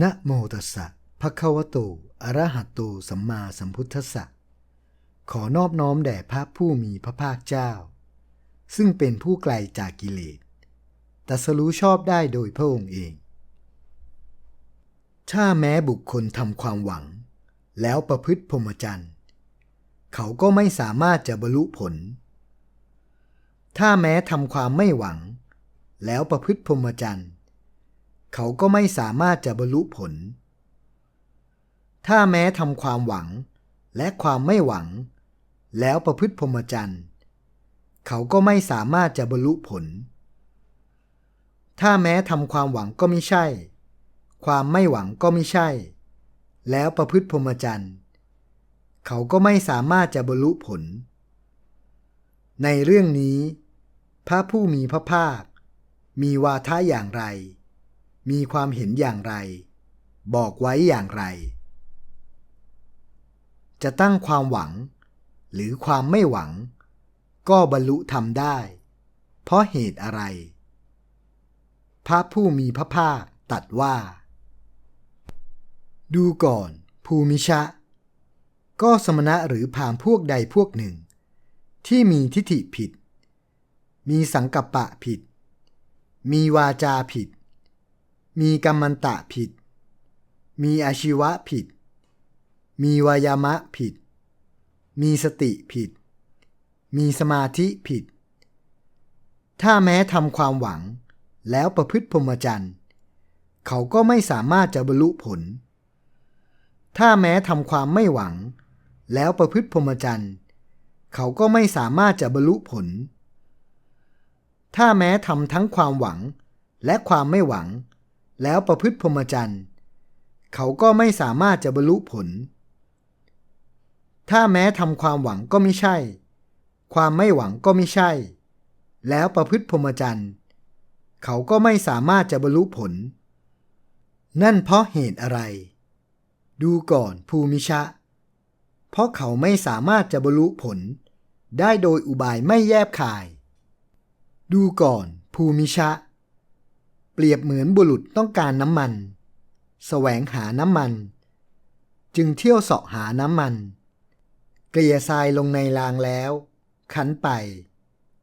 นะโมตัสสะภะคะวะโตอะระหะโตสัมมาสัมพุทธัสสะขอนอบน้อมแด่พระผู้มีพระภาคเจ้า ซึ่งเป็นผู้ไกลจากกิเลสตัสรู้ชอบได้โดยพระองค์เอง ถ้าแม้บุคคลทำความหวัง แล้วประพฤติพรหมจรรย์ เขาก็ไม่สามารถจะบรรลุผล ถ้าแม้ทำความไม่หวัง แล้วประพฤติพรหมจรรย์ เขาก็ไม่สามารถจะบรรลุผล ถ้าแม้ทำความหวังและความไม่หวัง แล้วประพฤติพรหมจรรย์ เขาก็ไม่สามารถจะบรรลุผล ถ้าแม้ทำความหวังก็ไม่ใช่ ความไม่หวังก็ไม่ใช่ แล้วประพฤติพรหมจรรย์ เขาก็ไม่สามารถจะบรรลุผล ในเรื่องนี้ พระผู้มีพระภาค มีวาทะอย่างไร มีความเห็นอย่างไร บอกไว้อย่างไร จะตั้งความหวัง หรือความไม่หวัง ก็บรรลุทำได้ เพราะเหตุอะไร พระผู้มีพระภาคตรัดว่า ดูก่อนภูมิชะ ก็สมณะหรือพามพวกใดพวกหนึ่ง ที่มีทิฏฐิผิด มีสังกัปปะผิด มีวาจาผิด มีกรรมันตะผิด มีอาชีวะผิด มีวายามะผิด มีสติผิด มีสมาธิผิด ถ้าแม้ทำความหวังแล้วประพฤติพรหมจรรย์ เขาก็ไม่สามารถจะบรรลุผล ถ้าแม้ทำความไม่หวัง แล้วประพฤติพรหมจรรย์ เขาก็ไม่สามารถจะบรรลุผล ถ้าแม้ทำทั้งความหวังและความไม่หวัง แล้วประพฤติพรหมจรรย์ เขาก็ไม่สามารถจะบรรลุผล ถ้าแม้ทำความหวังก็ไม่ใช่ ความไม่หวังก็ไม่ใช่ แล้วประพฤติพรหมจรรย์ เขาก็ไม่สามารถจะบรรลุผล นั่นเพราะเหตุอะไร ดูก่อนภูมิชะ เพราะเขาไม่สามารถจะบรรลุผล ได้โดยอุบายไม่แยบคาย ดูก่อนภูมิชะ เปรียบเหมือนบุรุษต้องการน้ำมันแสวงหาน้ำมัน จึงเที่ยวเสาะหาน้ำมัน เกลี่ยทรายลงในรางแล้ว ขันไป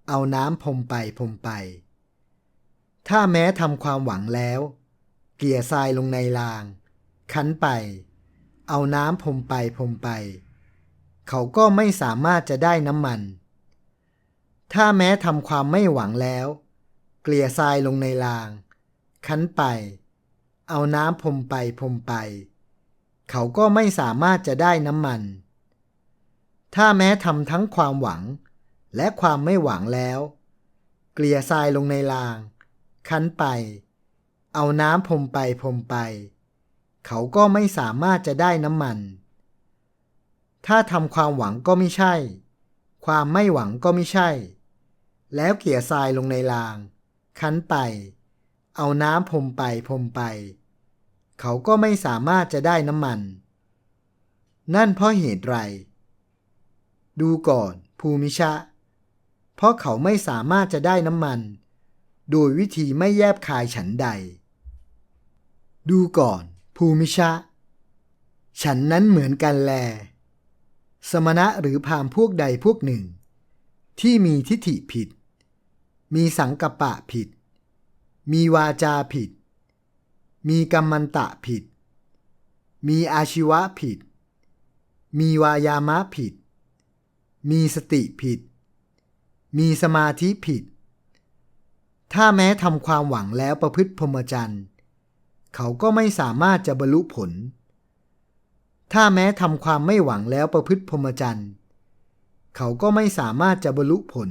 เอาน้ำพรมไปพรมไป ถ้าแม้ทำความหวังแล้ว เกลี่ยทรายลงในราง ขันไป เอาน้ำพรมไปพรมไป เขาก็ไม่สามารถจะได้น้ำมัน ถ้าแม้ทำความไม่หวังแล้ว เกลี่ยทรายลงในราง คั้นไป เอาน้ำพรมไปพรมไป เขาก็ไม่สามารถจะได้น้ำมัน ถ้าแม้ทำทั้งความหวังและความไม่หวังแล้ว เกลี่ยทรายลงในราง คั้นไป เอาน้ำพรมไปพรมไป เขาก็ไม่สามารถจะได้น้ำมัน ถ้าทำความหวังก็ไม่ใช่ ความไม่หวังก็ไม่ใช่ แล้วเกลี่ยทรายลงในราง คั้นไป เอาน้ำพรมไปพรมไป เขาก็ไม่สามารถจะได้น้ำมัน นั่นเพราะเหตุไร ดูก่อน ภูมิชะ เพราะเขาไม่สามารถจะได้น้ำมัน โดยวิธีไม่แยบคายฉันใด ดูก่อน ภูมิชะ ฉันนั้นเหมือนกันแล สมณะหรือพามพวกใดพวกหนึ่ง ที่มีทิฏฐิผิด มีสังกปะผิด มีวาจาผิด มีกรรมันตะผิด มีอาชีวะผิด มีวายามะผิด มีสติผิด มีสมาธิผิด ถ้าแม้ทำความหวังแล้วประพฤติพรหมจรรย์เขาก็ไม่สามารถจะบรรลุผล ถ้าแม้ทำความไม่หวังแล้วประพฤติพรหมจรรย์ เขาก็ไม่สามารถจะบรรลุผล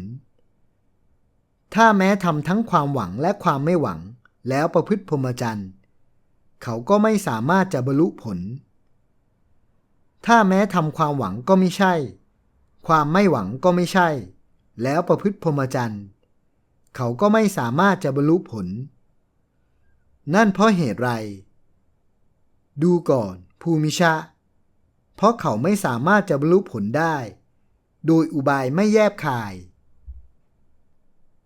ถ้าแม้ทำทั้งความหวังและความไม่หวัง แล้วประพฤติพรหมจรรย์ เขาก็ไม่สามารถจะบรรลุผล ถ้าแม้ทำความหวังก็ไม่ใช่ ความไม่หวังก็ไม่ใช่ แล้วประพฤติพรหมจรรย์ เขาก็ไม่สามารถจะบรรลุผล นั่นเพราะเหตุไร ดูก่อนภูมิชะ เพราะเขาไม่สามารถจะบรรลุผลได้ โดยอุบายไม่แยบคาย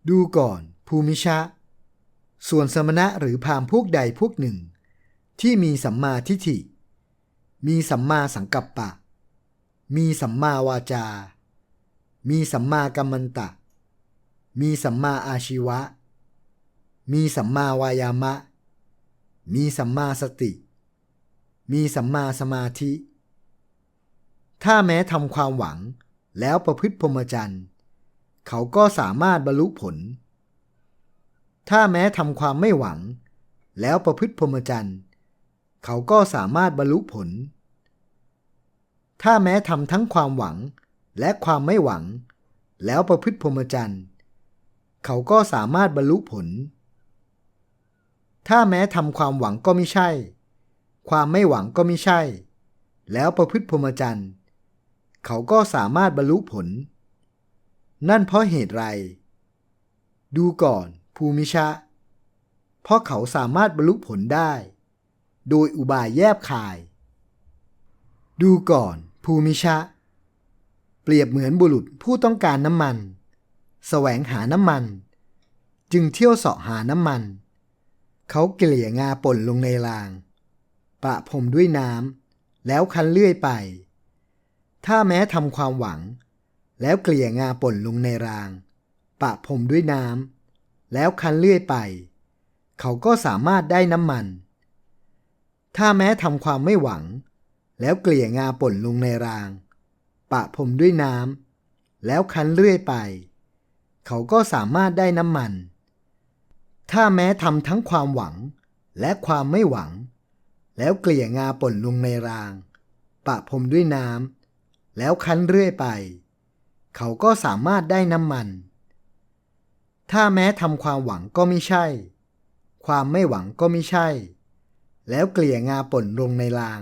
ดูก่อน ภูมิชะ ส่วนสมณะหรือพามพวกใดพวกหนึ่ง ที่มีสัมมาทิฏฐิ มีสัมมาสังกัปปะ มีสัมมาวาจา มีสัมมากัมมันตะ มีสัมมาอาชีวะ มีสัมมาวายามะ มีสัมมาสติ มีสัมมาสมาธิ ถ้าแม้ทำความหวังแล้วประพฤติพรหมจรรย์ เขาก็สามารถบรรลุผล ถ้าแม้ทำความไม่หวัง แล้วประพฤติพรหมจรรย์ เขาก็สามารถบรรลุผล ถ้าแม้ทำทั้งความหวังและความไม่หวัง แล้วประพฤติพรหมจรรย์ เขาก็สามารถบรรลุผล ถ้าแม้ทำความหวังก็ไม่ใช่ ความไม่หวังก็ไม่ใช่ แล้วประพฤติพรหมจรรย์ เขาก็สามารถบรรลุผล นั่นเพราะเหตุไร ดูก่อนภูมิชะ เพราะเขาสามารถบรรลุผลได้ โดยอุบายแยบคาย ดูก่อนภูมิชะ เปรียบเหมือนบุรุษผู้ต้องการน้ำมันแสวงหาน้ำมัน จึงเที่ยวเสาะหาน้ำมัน เขาเกลี่ยงาป่นลงในราง ปะพรมด้วยน้ำแล้วคันเลื่อยไป ถ้าแม้ทำความหวัง แล้วเกลี่ยงาป่นลงในราง ปะพรมด้วยน้ำ แล้วคันเลื่อยไป เขาก็สามารถได้น้ำมัน ถ้าแม้ทำความไม่หวัง แล้วเกลี่ยงาป่นลงในราง ปะพรมด้วยน้ำ แล้วคันเลื่อยไป เขาก็สามารถได้น้ำมัน ถ้าแม้ทำทั้งความหวังและความไม่หวัง แล้วเกลี่ยงาป่นลงในราง ปะพรมด้วยน้ำ แล้วคั้นเรื่อยไป เขาก็สามารถได้น้ำมัน ถ้าแม้ทำความหวังก็ไม่ใช่ ความไม่หวังก็ไม่ใช่ แล้วเกลี่ยงาป่นลงในราง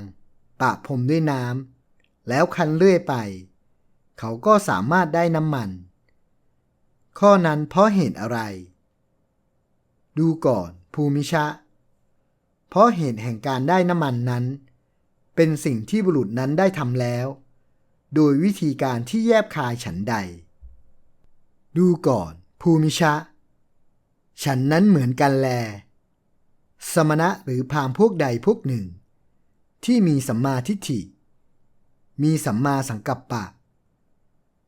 ปะพรมด้วยน้ำ แล้วคันเรื่อยไป เขาก็สามารถได้น้ำมัน ข้อนั้นเพราะเหตุอะไร ดูก่อนภูมิชะ เพราะเหตุแห่งการได้น้ำมันนั้น เป็นสิ่งที่บุรุษนั้นได้ทำแล้ว โดยวิธีการที่แยบคายฉันใด ดูก่อน ภูมิชะ ฉันนั้นเหมือนกันแล สมณะหรือพามพวกใดพวกหนึ่ง ที่มีสัมมาทิฏฐิ มีสัมมาสังกัปปะ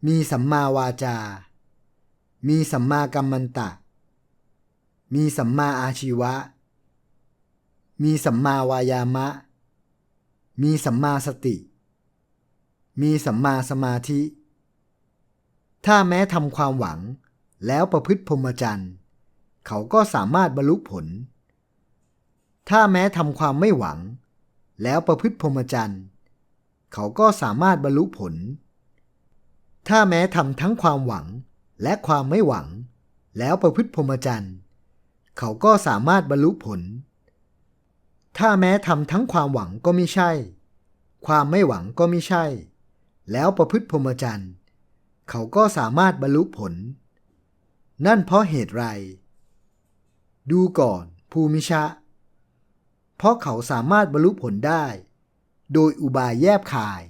มีสัมมาวาจา มีสัมมากัมมันตะ มีสัมมาอาชีวะ มีสัมมาวายามะ มีสัมมาสติ มีสัมมาสมาธิ ถ้าแม้ทำความหวังแล้วประพฤติพรหมจรรย์ เขาก็สามารถบรรลุผล ถ้าแม้ทำความไม่หวัง แล้วประพฤติพรหมจรรย์ เขาก็สามารถบรรลุผล ถ้าแม้ทำทั้งความหวังและความไม่หวัง แล้วประพฤติพรหมจรรย์ เขาก็สามารถบรรลุผล ถ้าแม้ทำทั้งความหวังก็ไม่ใช่ ความไม่หวังก็ไม่ใช่ แล้วประพฤติพรหมจรรย์ เขาก็สามารถบรรลุผล นั่นเพราะเหตุไร ดูก่อนภูมิชะ เพราะเขาสามารถบรรลุผลได้ โดยอุบายแยบคาย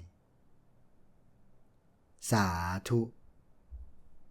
สาธุ